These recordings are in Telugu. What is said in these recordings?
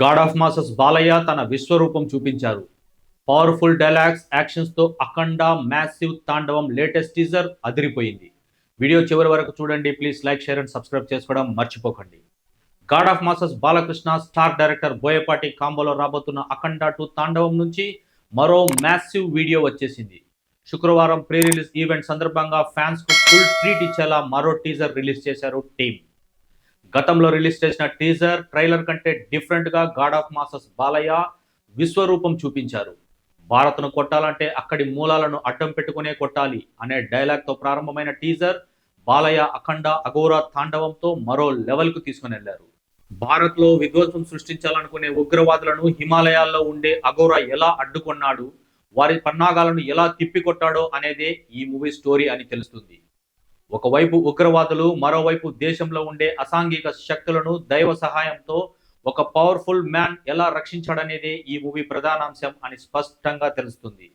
గాడ్ ఆఫ్ మాసస్ బాలయ్య తన విశ్వరూపం చూపించారు. పవర్ఫుల్ డైలాగ్స్ యాక్షన్స్తో అఖండ మ్యాసివ్ తాండవం లేటెస్ట్ టీజర్ అదిరిపోయింది. వీడియో చివరి వరకు చూడండి please like share and subscribe చేసుకోవడం మర్చిపోకండి. God of masses Balakrishna star director Boyapati కాంబోలో రాబోతున్న అఖండ టు తాండవం నుంచి మరో మ్యాసివ్ వీడియో వచ్చేసింది. శుక్రవారం ప్రీ రిలీజ్ ఈవెంట్ సందర్భంగా ఫ్యాన్స్కు ఫుల్ ట్రీట్ ఇచ్చేలా మరో టీజర్ రిలీజ్ చేశారు టీమ్. గతంలో రిలీజ్ చేసిన టీజర్ ట్రైలర్ కంటే డిఫరెంట్గా గాడ్ ఆఫ్ మాసస్ బాలయ్య విశ్వరూపం చూపించారు. భారత్ను కొట్టాలంటే అక్కడి మూలాలను అడ్డం పెట్టుకునే కొట్టాలి అనే డైలాగ్తో ప్రారంభమైన టీజర్ బాలయ్య అఖండ అఘోర తాండవంతో మరో లెవెల్కు తీసుకుని వెళ్ళారు. భారత్లో విధ్వంసం సృష్టించాలనుకునే ఉగ్రవాదులను హిమాలయాల్లో ఉండే అఘోర ఎలా అడ్డుకున్నాడు వారి పన్నాగాలను ఎలా తిప్పికొట్టాడో అనేదే ఈ మూవీ స్టోరీ అని తెలుస్తుంది. ఒకవైపు ఉగ్రవాదులు మరోవైపు దేశంలో ఉండే అసాంఘిక శక్తులను దైవ సహాయంతో ఒక పవర్ఫుల్ మ్యాన్ ఎలా రక్షించాడనేదే ఈ మూవీ ప్రధానాంశం అని స్పష్టంగా తెలుస్తుంది.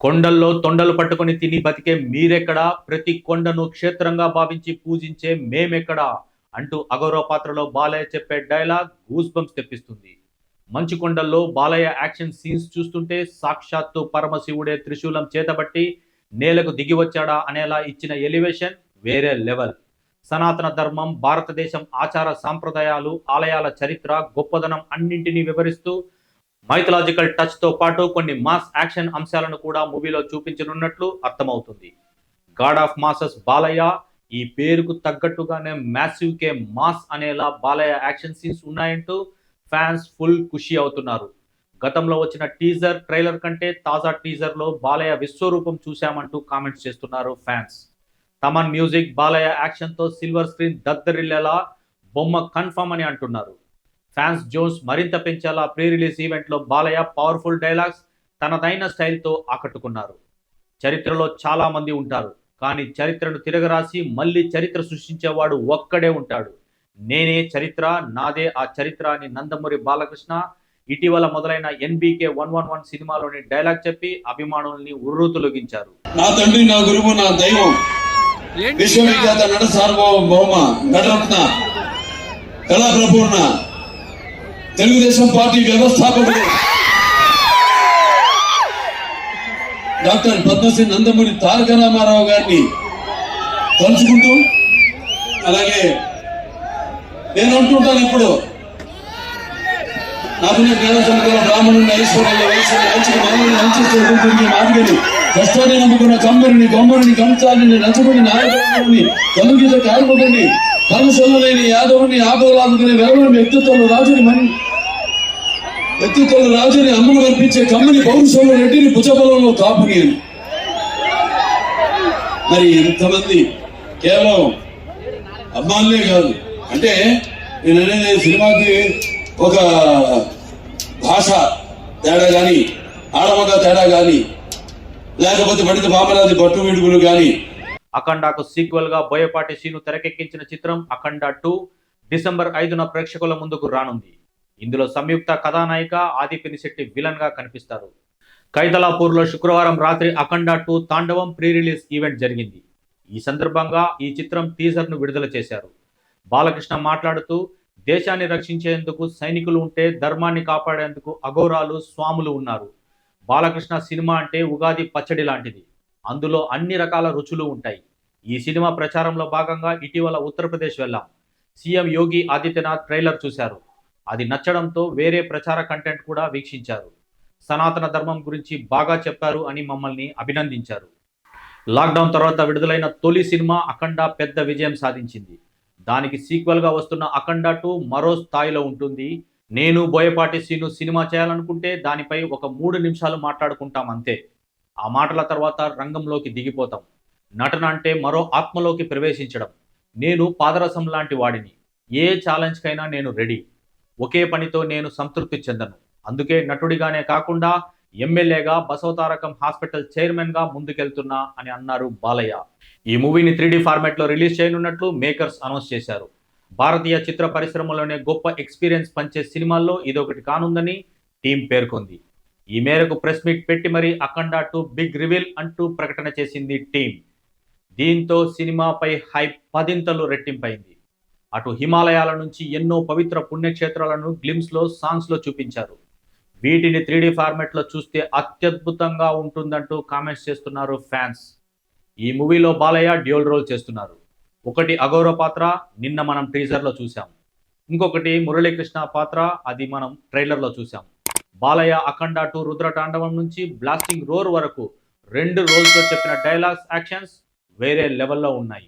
కొండల్లో తొండలు పట్టుకొని తిని బతికే మీరెక్కడా? ప్రతి కొండను క్షేత్రంగా భావించి పూజించే మేమెక్కడా? అంటూ అగౌరవ పాత్రలో బాలయ్య చెప్పే డైలాగ్ గూస్ బంప్స్ తెప్పిస్తుంది. మంచు కొండల్లో బాలయ్య యాక్షన్ సీన్స్ చూస్తుంటే సాక్షాత్తు పరమశివుడే త్రిశూలం చేతబట్టి నేలకు దిగి వచ్చాడా అనేలా ఇచ్చిన ఎలివేషన్ వేరే లెవెల్. సనాతన ధర్మం భారతదేశం ఆచార సాంప్రదాయాలు ఆలయాల చరిత్ర గొప్పదనం అన్నింటినీ వివరిస్తూ మైథలాజికల్ టచ్తో పాటు కొన్ని మాస్ యాక్షన్ అంశాలను కూడా మూవీలో చూపించనున్నట్లు అర్థమవుతుంది. గాడ్ ఆఫ్ మాసస్ బాలయ్య ఈ పేరుకు తగ్గట్టుగానే మ్యాసివ్ కే మాస్ అనేలా బాలయ్య యాక్షన్ సీన్స్ ఉన్నాయంటూ ఫ్యాన్స్ ఫుల్ ఖుషి అవుతున్నారు. గతంలో వచ్చిన టీజర్ ట్రైలర్ కంటే తాజా టీజర్లో బాలయ్య విశ్వరూపం చూశామంటూ కామెంట్స్ చేస్తున్నారు ఫ్యాన్స్ తమన్ మ్యూజిక్ బాలయ్య యాక్షన్తో సిల్వర్ స్క్రీన్ దద్దరిల్లేలా బొమ్మ కన్ఫర్మ్ అని అంటున్నారు. ఫ్యాన్స్ జోన్స్ మరింత పెంచేలా ప్రీ రిలీజ్ ఈవెంట్లో బాలయ్య పవర్ఫుల్ డైలాగ్స్ తనదైన స్టైల్తో ఆకట్టుకున్నారు. చరిత్రలో చాలామంది ఉంటారు కానీ చరిత్రను తిరగరాసి మళ్ళీ చరిత్ర సృష్టించేవాడు ఒక్కడే ఉంటాడు. నేనే చరిత్ర నాదే ఆ చరిత్ర అని నందమూరి బాలకృష్ణ. ఇటీవల మొదలైన ఎన్బీకే వన్ వన్ వన్ సినిమాలోని డైలాగ్ చెప్పి అభిమానుల్ని ఉర్రూతులొగించారు నా తండ్రి నా గురువు నా దైవం విశ్వవిఖ్యాత నట సార్వభౌమ నటరత్న కళాప్రపూర్ణ తెలుగుదేశం పార్టీ వ్యవస్థాపకుడు డాక్టర్ పద్మశ్రీ నందమూరి తారక రామారావు గారిని తలుచుకుంటూ అలాగే నేను అంటుంటాను ఇప్పుడు నాకున్న జ్ఞాన సముద్ర బ్రాహ్మణుని ఐశ్వర్యంలో వయసు మంచి మానవుని మాదిగని కష్టాన్ని నమ్ముకున్న కమ్మరిని కొమ్మరిని కంచాలిని నచ్చుకుని నాయకుడిని కలుగిత కార్మికుడిని కలుసొల్లలేని యాదవుని ఆపదలాదుకునే వెలవని వ్యక్తిత్వంలో రాజుని మని వ్యక్తిత్వంలో రాజుని అమ్మను కనిపించే కమ్మని పౌరుషంలో రెడ్డిని భుజబలంలో కాపుని అని మరి ఎంతమంది? కేవలం అమ్మాలనే కాదు. అంటే నేను అనేది సినిమాకి ఒక భాష తేడా కానీ ఆడమగ తేడా కానీ లేకపోతే పండిత బామరాది పట్టు విడుగులు కానీ అఖండాకు సీక్వెల్గా బోయపాటి సీను తెరకెక్కించిన చిత్రం అఖండ టూ డిసెంబర్ ఐదున ప్రేక్షకుల ముందుకు రానుంది. ఇందులో సంయుక్త కథానాయిక ఆదిపిని శెట్టి విలన్గా కనిపిస్తారు. కైతలాపూర్లో శుక్రవారం రాత్రి Akhanda two Thandavam pre release event జరిగింది. ఈ సందర్భంగా ఈ చిత్రం టీజర్ను విడుదల చేశారు. బాలకృష్ణ మాట్లాడుతూ దేశాన్ని రక్షించేందుకు సైనికులు ఉంటే ధర్మాన్ని కాపాడేందుకు అఘోరాలు స్వాములు ఉన్నారు. బాలకృష్ణ సినిమా అంటే ఉగాది పచ్చడి లాంటిది. అందులో అన్ని రకాల రుచులు ఉంటాయి. ఈ సినిమా ప్రచారంలో భాగంగా ఇటీవల ఉత్తరప్రదేశ్ వెళ్ళాం. సీఎం యోగి ఆదిత్యనాథ్ ట్రైలర్ చూశారు. అది నచ్చడంతో వేరే ప్రచార కంటెంట్ కూడా వీక్షించారు. సనాతన ధర్మం గురించి బాగా చెప్పారు అని మమ్మల్ని అభినందించారు. లాక్డౌన్ తర్వాత విడుదలైన తొలి సినిమా అఖండ పెద్ద విజయం సాధించింది. దానికి సీక్వెల్గా వస్తున్న అఖండ టూ మరో స్థాయిలో ఉంటుంది. నేను బోయపాటి సీను సినిమా చేయాలనుకుంటే దానిపై ఒక మూడు నిమిషాలు మాట్లాడుకుంటాం అంతే. ఆ మాటల తర్వాత రంగంలోకి దిగిపోతాం. నటన అంటే మరో ఆత్మలోకి ప్రవేశించడం. నేను పాదరసం లాంటి వాడిని. ఏ ఛాలెంజ్కైనా నేను రెడీ. ఒకే పనితో నేను సంతృప్తి చెందను. అందుకే నటుడిగానే కాకుండా ఎమ్మెల్యేగా బసవతారకం హాస్పిటల్ చైర్మన్గా ముందుకెళ్తున్నా అని అన్నారు బాలయ్య. ఈ మూవీని త్రీడీ ఫార్మాట్లో రిలీజ్ చేయనున్నట్లు మేకర్స్ అనౌన్స్ చేశారు. భారతీయ చిత్ర పరిశ్రమలోనే గొప్ప ఎక్స్పీరియన్స్ పంచే సినిమాల్లో ఇదొకటి కానుందని టీం పేర్కొంది. ఈ మేరకు ప్రెస్ మీట్ పెట్టి మరీ అఖండ టు బిగ్ రివీల్ అంటూ ప్రకటన చేసింది టీం. దీంతో సినిమాపై హైప్ పదింతలు రెట్టింపైంది. అటు హిమాలయాల నుంచి ఎన్నో పవిత్ర పుణ్యక్షేత్రాలను గ్లిమ్స్లో సాంగ్స్లో చూపించారు. వీటిని త్రీడీ ఫార్మెట్లో చూస్తే అత్యద్భుతంగా ఉంటుందంటూ కామెంట్స్ చేస్తున్నారు ఫ్యాన్స్. ఈ మూవీలో బాలయ్య డ్యూల్ రోల్ చేస్తున్నారు. ఒకటి అగౌరవ పాత్ర నిన్న మనం టీజర్లో చూసాం ఇంకొకటి మురళీకృష్ణ పాత్ర అది మనం ట్రైలర్లో చూసాం బాలయ్య అఖండ టు రుద్ర తాండవం నుంచి బ్లాస్టింగ్ రోర్ వరకు రెండు రోజుల్లో చెప్పిన డైలాగ్స్ యాక్షన్స్ వేరే లెవెల్లో ఉన్నాయి.